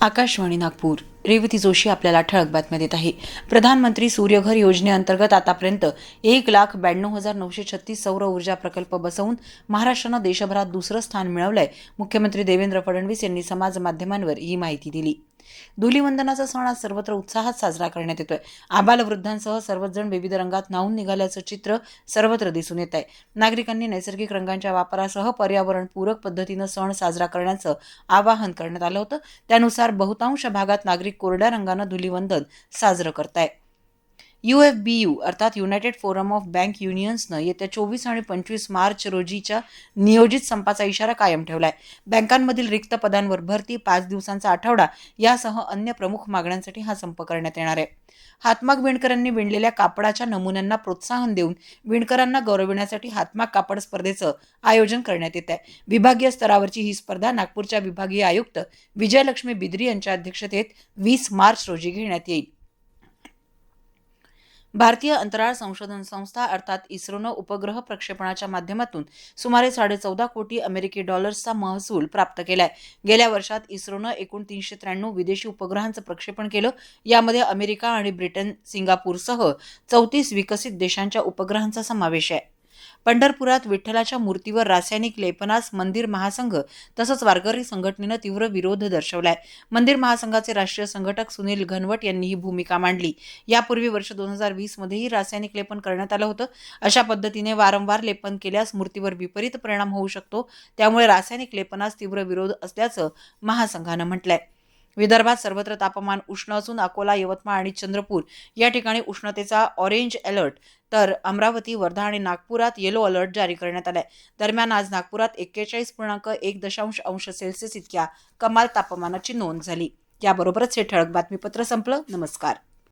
आकाशवाणी नागपूर. रेवती जोशी आपल्याला ठळक बातम्या देत आहे. प्रधानमंत्री सूर्यघर योजनेअंतर्गत आतापर्यंत एक लाख ब्याण्णव हजार नऊशे छत्तीस सौर ऊर्जा प्रकल्प बसवून महाराष्ट्रानं देशभरात दुसरं स्थान मिळवलंय. मुख्यमंत्री देवेंद्र फडणवीस यांनी समाज माध्यमांवर ही माहिती दिली. धुलीवंदनाचा सण आज सर्वत्र उत्साहात साजरा करण्यात येतोय. आबालवृद्धांसह सर्वच जण विविध रंगात न्हावून निघाल्याचं चित्र सर्वत्र दिसून येत आहे नागरिकांनी नैसर्गिक रंगांच्या वापरासह पर्यावरणपूरक पद्धतीनं सण साजरा करण्याचं आवाहन करण्यात आलं होतं. त्यानुसार बहुतांश भागात नागरिक कोरड्या रंगानं धुलीवंदन साजरं करताय यू एफ बी यू अर्थात युनायटेड फोरम ऑफ बँक युनियन्सनं येत्या चोवीस आणि पंचवीस मार्च रोजीच्या नियोजित संपाचा इशारा कायम ठेवला आहे बँकांमधील रिक्त पदांवर भरती पाच दिवसांचा आठवडा यासह अन्य प्रमुख मागण्यांसाठी हा संप करण्यात येणार आहे. हातमाग विणकरांनी विणलेल्या कापडाच्या नमुन्यांना प्रोत्साहन देऊन विणकरांना गौरविण्यासाठी हातमाग कापड स्पर्धेचं आयोजन करण्यात येत आहे. विभागीय स्तरावरची ही स्पर्धा नागपूरच्या विभागीय आयुक्त विजयलक्ष्मी बिद्री यांच्या अध्यक्षतेत वीस मार्च रोजी घेण्यात येईल. भारतीय अंतराळ संशोधन संस्था अर्थात इस्रोनं उपग्रह प्रक्षेपणाच्या माध्यमातून सुमारे साडेचौदा कोटी अमेरिकी डॉलर्सचा महसूल प्राप्त केलाय. गेल्या वर्षात इस्रोनं एकूण तीनशे त्र्याण्णव विदेशी उपग्रहांचं प्रक्षेपण केलं. यामध्ये अमेरिका आणि ब्रिटन सिंगापूरसह चौतीस विकसित देशांच्या उपग्रहांचा समावेश आहे. पंढरपुरात विठ्ठलाच्या मूर्तीवर रासायनिक लेपनास मंदिर महासंघ तसंच वारकरी संघटनेनं तीव्र विरोध दर्शवलाय. मंदिर महासंघाचे राष्ट्रीय संघटक सुनील घनवट यांनी ही भूमिका मांडली. यापूर्वी वर्ष दोन हजार वीसमध्येही रासायनिक लेपन करण्यात आलं होतं. अशा पद्धतीने वारंवार लेपन केल्यास मूर्तीवर विपरीत परिणाम होऊ शकतो. त्यामुळे रासायनिक लेपनास तीव्र विरोध असल्याचं महासंघानं म्हटलंय. विदर्भात सर्वत्र तापमान उष्ण असून अकोला यवतमाळ आणि चंद्रपूर या ठिकाणी उष्णतेचा ऑरेंज अलर्ट तर अमरावती वर्धा आणि नागपुरात येलो अलर्ट जारी करण्यात आलाय. दरम्यान आज नागपुरात एक्केचाळीस पूर्णांक एक दशांश अंश सेल्सिअस इतक्या कमाल तापमानाची नोंद झाली. याबरोबरच हे ठळक बातमीपत्र संपलं. नमस्कार.